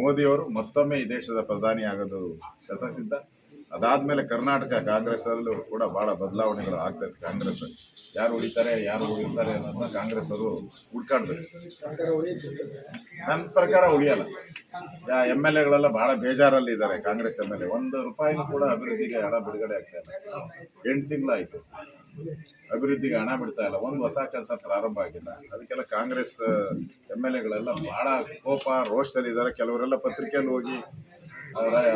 ಮೋದಿಯವರು ಮತ್ತೊಮ್ಮೆ ಈ ದೇಶದ ಪ್ರಧಾನಿ ಆಗೋದು ಶತಸಿದ್ಧ ಅದಾದ್ಮೇಲೆ ಕರ್ನಾಟಕ ಕಾಂಗ್ರೆಸ್ ಅಲ್ಲೂ ಕೂಡ ಬಹಳ ಬದಲಾವಣೆಗಳು ಆಗ್ತದೆ ಕಾಂಗ್ರೆಸ್. ಯಾರು ಉಳಿತಾರೆ ಯಾರು ಉಳಿತಾರೆ ಅನ್ನೋದನ್ನ ಕಾಂಗ್ರೆಸ್ ಅವರು ಹುಡ್ಕಾಡ್ಬೇಕು. ನನ್ನ ಪ್ರಕಾರ ಉಳಿಯಲ್ಲ. ಎಂ ಎಲ್ ಎಗಳೆಲ್ಲ ಬಹಳ ಬೇಜಾರಲ್ಲಿ ಇದ್ದಾರೆ ಕಾಂಗ್ರೆಸ್ ಎಂ ಎಲ್ ಎ. ಒಂದು ರೂಪಾಯಿನೂ ಕೂಡ ಅಭಿವೃದ್ಧಿಗೆ ಹಣ ಬಿಡುಗಡೆ ಆಗ್ತಾ ಇಲ್ಲ. ಎಂಟು ತಿಂಗಳಾಯ್ತು. ಅಭಿವೃದ್ಧಿಗೆ ಹಣ ಬಿಡ್ತಾ ಇಲ್ಲ. ಒಂದು ಹೊಸ ಕೆಲಸ ಪ್ರಾರಂಭ ಆಗಿಲ್ಲ. ಅದಕ್ಕೆಲ್ಲ ಕಾಂಗ್ರೆಸ್ ಎಂ ಎಲ್ ಎಗಳೆಲ್ಲ ಬಹಳ ಕೋಪ ರೋಷದಲ್ಲಿದ್ದಾರೆ. ಕೆಲವರೆಲ್ಲ ಪತ್ರಿಕೆಯಲ್ಲಿ ಹೋಗಿ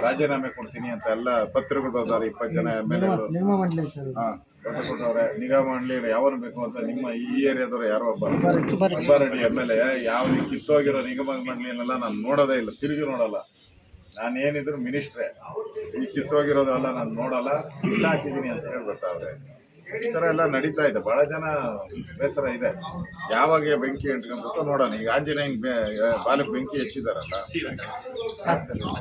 ರಾಜೀನಾಮೆ ಕೊಡ್ತೀನಿ ಅಂತ ಎಲ್ಲ ಪತ್ರಗಳು ಬರ್ತಾರೆ ಇಪ್ಪತ್ತು ಜನ ಎಂ ಎಲ್ ಎಗಳು. ಹಾ. ಕೊಟ್ಟವ್ರೆ ನಿಗಮ ಮಂಡಳಿ ಯಾವನು ಬೇಕು ಅಂತ ನಿಮ್ಮ ಈ ಏರಿಯಾದವ್ರು ಯಾರೋ ಒಬ್ಬ. ಸುಬ್ಬಾರೆಡ್ಡಿ ಎಂ ಎಲ್ ಎ ಯಾವ ಕಿತ್ತೋಗಿರೋ ನಿಗಮ ಮಂಡಳಿಯನ್ನೆಲ್ಲ ನಾನು ನೋಡೋದೇ ಇಲ್ಲ ತಿರುಗಿ ನೋಡಲ್ಲ. ನಾನು ಏನಿದ್ರು ಮಿನಿಸ್ಟ್ರೇ. ಈ ಕಿತ್ತೋಗಿರೋದೆಲ್ಲ ನಾನು ನೋಡಲ್ಲ ಮಿಸ್ ಹಾಕಿದ್ದೀನಿ ಅಂತ ಹೇಳಿ ಬರ್ತಾವ್ರೆ ಈ ಥರ ಎಲ್ಲ ನಡೀತಾ ಇದೆ. ಬಹಳ ಜನ ಬೇಸರ ಇದೆ. ಯಾವಾಗ ಬೆಂಕಿ ಇಟ್ಕೊಂಡ್ಬಿಟ್ಟು ನೋಡೋಣ. ಈಗ ಆಂಜನೇಯನ್ ಬೆ- ಬಾಲಕ್ ಬೆಂಕಿ ಹಚ್ಚಿದಾರಲ್ಲ.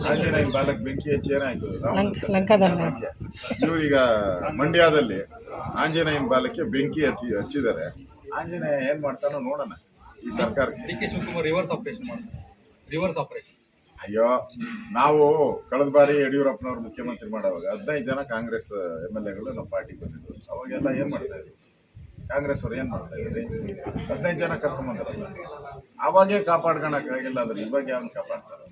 ಆಂಜನೇಯನ್ ಬಾಲಕ್ ಬೆಂಕಿ ಹಚ್ಚಿ ಏನಾಯ್ತು? ಲಂಕಾದಲ್ಲಿ. ಈಗ ಮಂಡ್ಯದಲ್ಲಿ ಆಂಜನೇಯನ ಬಾಲಕ್ಕೆ ಬೆಂಕಿ ಹಚ್ಚಿ ಹಚ್ಚಿದ್ದಾರೆ. ಆಂಜನೇಯ ಏನ್ ಮಾಡ್ತಾನೋ ನೋಡೋಣ ಈ ಸರ್ಕಾರಕ್ಕೆ. D K Shivakumar reverse operation ಮಾಡ್ತಾರೆ. ರಿವರ್ಸ್ ಆಪರೇಷನ್ ಅಯ್ಯೋ, ನಾವು ಕಳೆದ ಬಾರಿ ಯಡಿಯೂರಪ್ಪನವ್ರು ಮುಖ್ಯಮಂತ್ರಿ ಮಾಡುವಾಗ ಹದಿನೈದು ಜನ ಕಾಂಗ್ರೆಸ್ ಎಂ ಎಲ್ ಎಗಳು ನಮ್ಮ ಪಾರ್ಟಿಗೆ ಬಂದಿದ್ರು ಅವಾಗೆಲ್ಲ ಏನು ಮಾಡ್ತಾ ಇದ್ರು ಕಾಂಗ್ರೆಸ್ ಅವ್ರು ಏನು ಮಾಡ್ತಾ ಇದ್ರಿ ಹದಿನೈದು ಜನ ಕರ್ಕೊಂಬಂದ್ರಲ್ಲ ಅವಾಗೇ ಕಾಪಾಡ್ಕೊಳಕ್ಕಾಗಿಲ್ಲ ಅಂದ್ರೆ ಇವಾಗ ಯಾವ್ದು ಕಾಪಾಡ್ತಾರೆ?